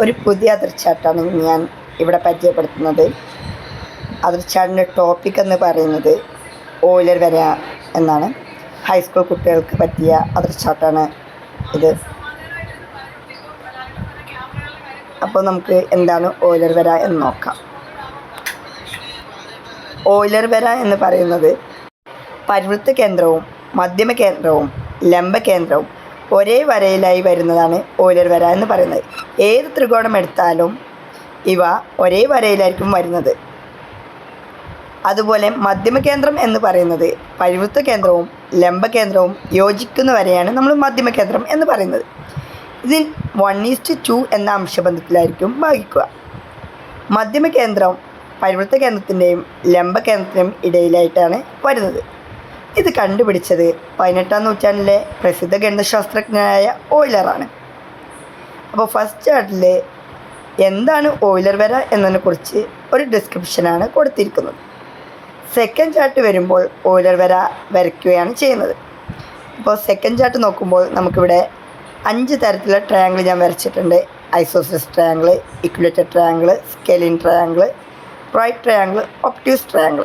ഒരു പുതിയ അതിർച്ചാട്ടാണ് ഞാൻ ഇവിടെ പരിചയപ്പെടുത്തുന്നത്. അതിർച്ചാടിന്റെ ടോപ്പിക് എന്ന് പറയുന്നത് ഓയിലർ വര എന്നാണ്. ഹൈസ്കൂൾ കുട്ടികൾക്ക് പറ്റിയ അതിർച്ചാട്ടാണ് ഇത്. അപ്പോൾ നമുക്ക് എന്താണ് ഓയിലർ വര എന്ന് നോക്കാം. ഓയിലർ വര എന്ന് പറയുന്നത് പരിവൃത്ത കേന്ദ്രവും മധ്യമ കേന്ദ്രവും ലംബ കേന്ദ്രവും ഒരേ വരയിലായി വരുന്നതാണ് ഓയിലർ വര എന്ന് പറയുന്നത്. ഏത് ത്രികോണം എടുത്താലും ഇവ ഒരേ വരയിലായിരിക്കും വരുന്നത്. അതുപോലെ മധ്യമ കേന്ദ്രം എന്ന് പറയുന്നത് പരിവൃത്ത കേന്ദ്രവും ലംബ കേന്ദ്രവും യോജിക്കുന്ന വരെയാണ് നമ്മൾ മധ്യമ കേന്ദ്രം എന്ന് പറയുന്നത്. ഇതിൽ വൺ ഈസ്റ്റ് ടു എന്ന അംശബന്ധത്തിലായിരിക്കും ഭാഗിക്കുക. മധ്യമ കേന്ദ്രം പരിവൃത്ത കേന്ദ്രത്തിന്റെയും ലംബ കേന്ദ്രത്തിന്റെയും ഇടയിലായിട്ടാണ് വരുന്നത്. ഇത് കണ്ടുപിടിച്ചത് പതിനെട്ടാം നൂറ്റാണ്ടിലെ പ്രസിദ്ധ ഗണിതശാസ്ത്രജ്ഞനായ ഓയിലറാണ്. അപ്പോൾ ഫസ്റ്റ് ചാർട്ടിൽ എന്താണ് ഓയിലർ വര എന്നതിനെക്കുറിച്ച് ഒരു ഡിസ്ക്രിപ്ഷനാണ് കൊടുത്തിരിക്കുന്നത്. സെക്കൻഡ് ചാർട്ട് വരുമ്പോൾ ഓയിലർ വര വരയ്ക്കുകയാണ് ചെയ്യുന്നത്. അപ്പോൾ സെക്കൻഡ് ചാർട്ട് നോക്കുമ്പോൾ നമുക്കിവിടെ അഞ്ച് തരത്തിലുള്ള ട്രയാങ്കിൾ ഞാൻ വരച്ചിട്ടുണ്ട്. ഐസോസിസ് triangle equilateral triangle scalene triangle right triangle obtuse triangle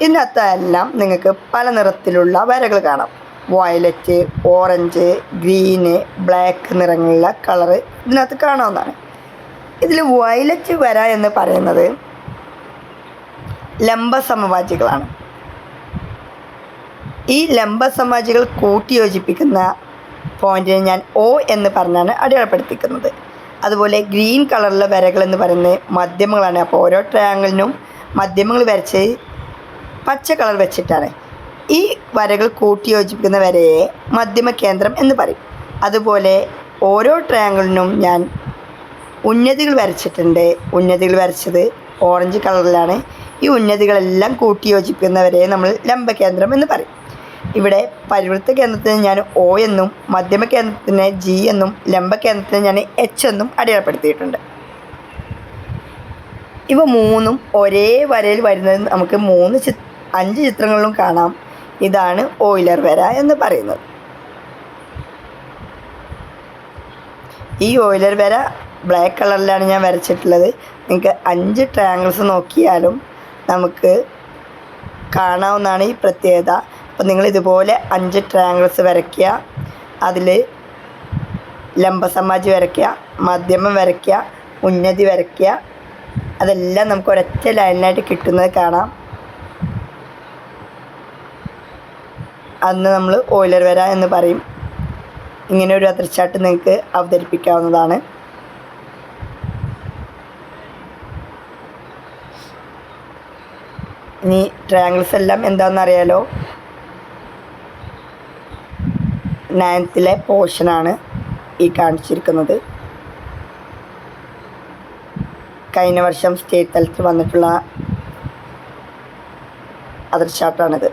ഇതിനകത്തെല്ലാം നിങ്ങൾക്ക് പല നിറത്തിലുള്ള വരകൾ കാണാം. വയലറ്റ് ഓറഞ്ച് ഗ്രീന് ബ്ലാക്ക് നിറങ്ങളുള്ള കളറ് ഇതിനകത്ത് കാണാവുന്നതാണ്. ഇതിൽ വയലറ്റ് വര എന്ന് പറയുന്നത് ലംബ സമവാചികളാണ് ഈ ലംബ സമവാചികൾ കൂട്ടിയോജിപ്പിക്കുന്ന പോയിന്റിനെ ഞാൻ ഒ എന്ന് പറഞ്ഞാണ് അടയാളപ്പെടുത്തിക്കുന്നത്. അതുപോലെ ഗ്രീൻ കളറിലെ വരകൾ എന്ന് പറയുന്നത് മധ്യമങ്ങളാണ്. അപ്പോൾ ഓരോ ട്രയാങ്കിളിനും മധ്യമങ്ങൾ വരച്ച് പച്ച കളർ വെച്ചിട്ടാണ്. ഈ വരകൾ കൂട്ടി യോജിപ്പിക്കുന്ന വരയെ മധ്യമ കേന്ദ്രം എന്ന് പറയും. അതുപോലെ ഓരോ ട്രയാങ്കിളിനും ഞാൻ ഉന്നതികൾ വരച്ചിട്ടുണ്ട്. ഉന്നതികൾ വരച്ചത് ഓറഞ്ച് കളറിലാണ്. ഈ ഉന്നതികളെല്ലാം കൂട്ടി യോജിപ്പിക്കുന്നവരെ നമ്മൾ ലംബകേന്ദ്രം എന്ന് പറയും. ഇവിടെ പരിവൃത്ത കേന്ദ്രത്തിന് ഞാൻ ഒ എന്നും മധ്യമ കേന്ദ്രത്തിന് ജി എന്നും ലംബകേന്ദ്രത്തിന് ഞാൻ എച്ച് എന്നും അടയാളപ്പെടുത്തിയിട്ടുണ്ട്. ഇവ മൂന്നും ഒരേ വരയിൽ വരുന്നത് നമുക്ക് മൂന്ന് ചി അഞ്ച് ചിത്രങ്ങളിലും കാണാം. ഇതാണ് ഓയിലർ വര എന്ന് പറയുന്നത്. ഈ ഓയിലർ വര ബ്ലാക്ക് കളറിലാണ് ഞാൻ വരച്ചിട്ടുള്ളത്. നിങ്ങൾക്ക് അഞ്ച് ട്രയാങ്കിൾസ് നോക്കിയാലും നമുക്ക് കാണാവുന്നതാണ് ഈ പ്രത്യേകത. അപ്പോൾ നിങ്ങൾ ഇതുപോലെ അഞ്ച് ട്രയാങ്കിൾസ് വരയ്ക്കുക. അതിൽ ലംബസമാജി വരയ്ക്കുക മധ്യമം വരയ്ക്കുക ഉന്നതി വരയ്ക്കുക. അതെല്ലാം നമുക്ക് ഒരൊറ്റ ലൈനായിട്ട് കിട്ടുന്നത് കാണാം. അന്ന് നമ്മൾ ഓയിലർ വര എന്ന് പറയും. ഇങ്ങനെ ഒരു അതിർച്ചാട്ട് നിങ്ങൾക്ക് അവതരിപ്പിക്കാവുന്നതാണ്. ഇനി ട്രയാങ്കിൾസ് എല്ലാം എന്താണെന്ന് അറിയാലോ നയൻത്തിലെ പോർഷനാണ് ഈ കാണിച്ചിരിക്കുന്നത്. കഴിഞ്ഞ വർഷം സ്റ്റേറ്റ് തലത്തിൽ വന്നിട്ടുള്ള അതിർച്ചാട്ടാണിത്.